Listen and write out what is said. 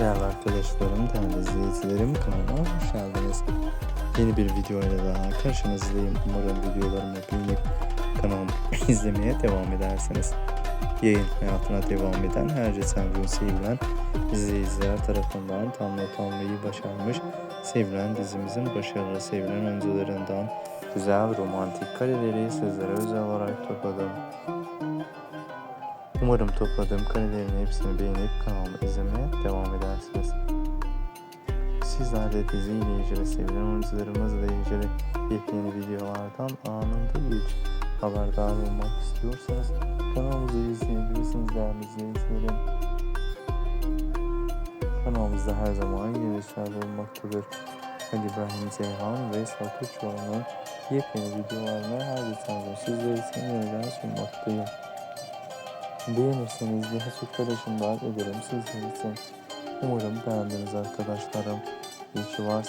Değerli arkadaşlarım, değerli izleyicilerim kanalıma hoş geldiniz. Yeni bir video ile daha karşınızdayım. Umarım videolarımı beğenip kanalımı izlemeye devam edersiniz. Yayın hayatına devam eden her geçen gün sevilen izleyiciler tarafından tam not almayı başarmış. Sevilen dizimizin başarılı sevilen oyuncularından güzel romantik kareleri sizlere özel olarak topladım. Umarım topladığım karelerin hepsini beğenip kanalımı izlemeye devam edersiniz. Sizler de dizi ile ilgili sevilen oyuncularımızla ilgili yepyeni videolardan anında ilk haberdar olmak istiyorsanız kanalımızı izleyebilirsiniz değerli izleyicilerim. Kanalımızda her zaman gelişler olmaktadır. Ali İbrahim Ceyhan ve Esat Uçoğlu'nun yepyeni videolarını her gün sizler için yeniden sunmaktayım. Beğenirseniz daha çok paylaşımlar ederim sizler için. Umarım beğendiniz arkadaşlarım. İyi ki varsınız.